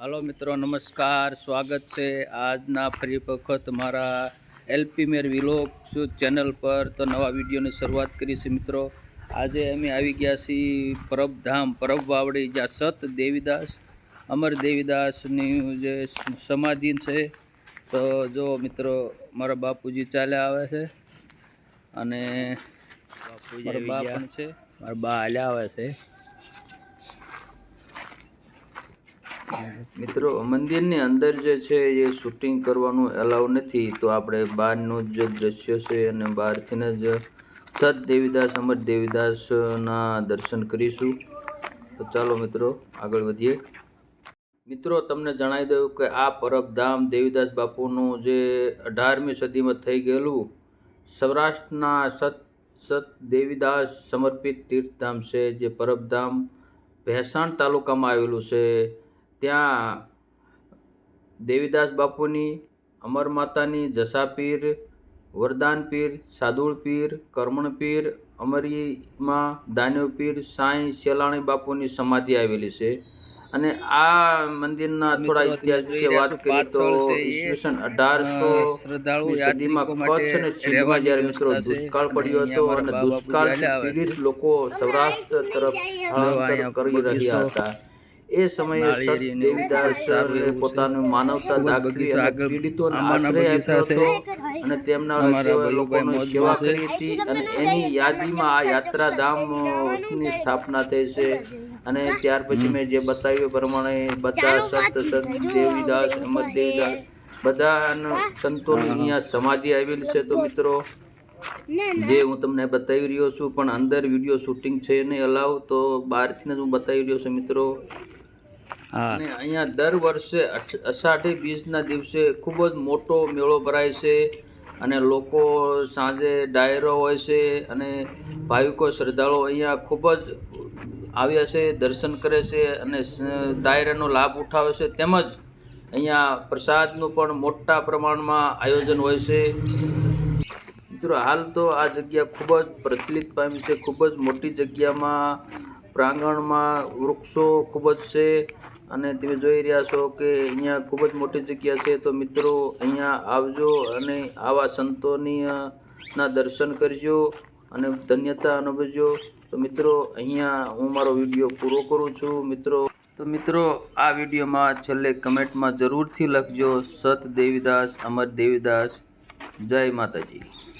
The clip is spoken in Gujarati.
હાલો મિત્રો નમસ્કાર. સ્વાગત છે આજના ફરી વખત મારા એલપી મેર વિલોક ચેનલ પર. તો નવા વિડીયોની શરૂઆત કરી છે મિત્રો. આજે અમે આવી ગયા છીએ પરબધામ પરબ વાવડી જ્યાં સત દેવીદાસ અમર દેવીદાસની જે સમાધિ છે. તો જો મિત્રો મારા બાપુજી ચાલ્યા આવે છે અને મારા બા પણ છે. મારા બા હાલ્યા આવે છે. મિત્રો, મંદિરની અંદર જે છે એ શૂટિંગ કરવાનું એલાઉ નથી. તો આપણે બહારનું જ દ્રશ્ય છે અને બહારથી જ સત દેવીદાસ, અમર દેવીદાસના દર્શન કરીશું. તો ચાલો મિત્રો, આગળ વધીએ. મિત્રો, તમને જણાવી દઉં કે આ પરબધામ દેવીદાસ બાપુનું જે અઢારમી સદીમાં થઈ ગયેલું સૌરાષ્ટ્રના સત સત દેવીદાસ સમર્પિત તીર્થધામ છે, જે પરબધામ ભેસાણ તાલુકામાં આવેલું છે. ત્યાં દેવીદાસ બાપુની અમર માતાની જસાપીર વરદાનપીર સાદુળપીર સાદુળ પીર કરમણ પીર અમરીમાં દાનવપીર સાંઈ શેલાણી બાપુની સમાધિ આવેલી છે. અને આ મંદિરના થોડા ઇતિહાસ વિશે વાત કરીએ તો ઈસવીસન અઢારસો સદીમાં કચ્છ અને છીણમાં જ્યારે મિત્રો દુષ્કાળ પડ્યો હતો અને દુષ્કાળ પીડિત લોકો સૌરાષ્ટ્ર તરફ સ્થળાંતર કરી રહ્યા હતા. એ સમયે દેવીદાસ પોતાનું માનવતા દાખવી અને પીડિતોને આશ્રય આપ્યો હતો અને તેમના લોકોની સેવા કરી હતી અને એની યાદીમાં આ યાત્રાધામની સ્થાપના થઈ છે અને ત્યાર પછી મેં જે બતાવ્યું પ્રમાણે બધા સંત સંત દેવીદાસ અમર દેવીદાસ બધા સંતોની અહીંયા સમાધિ આવેલી છે તો મિત્રો જે હું તમને બતાવી રહ્યો છું પણ અંદર વીડિયો શૂટિંગ છે નહીં અલાવ તો બહારથી જ હું બતાવી રહ્યો છું મિત્રો. અને અહીંયા દર વર્ષે અષાઢી બીજના દિવસે ખૂબ જ મોટો મેળો ભરાય છે અને લોકો સાંજે ડાયરો હોય છે અને ભાવિકો શ્રદ્ધાળુઓ અહીંયા ખૂબ જ આવ્યા છે, દર્શન કરે છે અને ડાયરાનો લાભ ઉઠાવે છે. તેમજ અહીંયા પ્રસાદનું પણ મોટા પ્રમાણમાં આયોજન હોય છે. મિત્રો, હાલ તો આ જગ્યા ખૂબ જ પ્રચલિત પામી છે, ખૂબ જ મોટી જગ્યામાં પ્રાંગણમાં વૃક્ષો ખૂબ જ છે. અને તમે જોઈ રહ્યા છો કે અહીંયા ખૂબ જ મોટી જગ્યા છે. તો મિત્રો, અહીંયા આવજો અને આવા સંતોની ના દર્શન કરજો અને ધન્યતા અનુભવજો. તો મિત્રો, અહીંયા હું મારો વીડિયો પૂરો કરું છું. મિત્રો, તો મિત્રો, આ વિડીયોમાં છેલ્લે કમેન્ટમાં જરૂરથી લખજો, સત દેવીદાસ, અમર દેવીદાસ. જય માતાજી.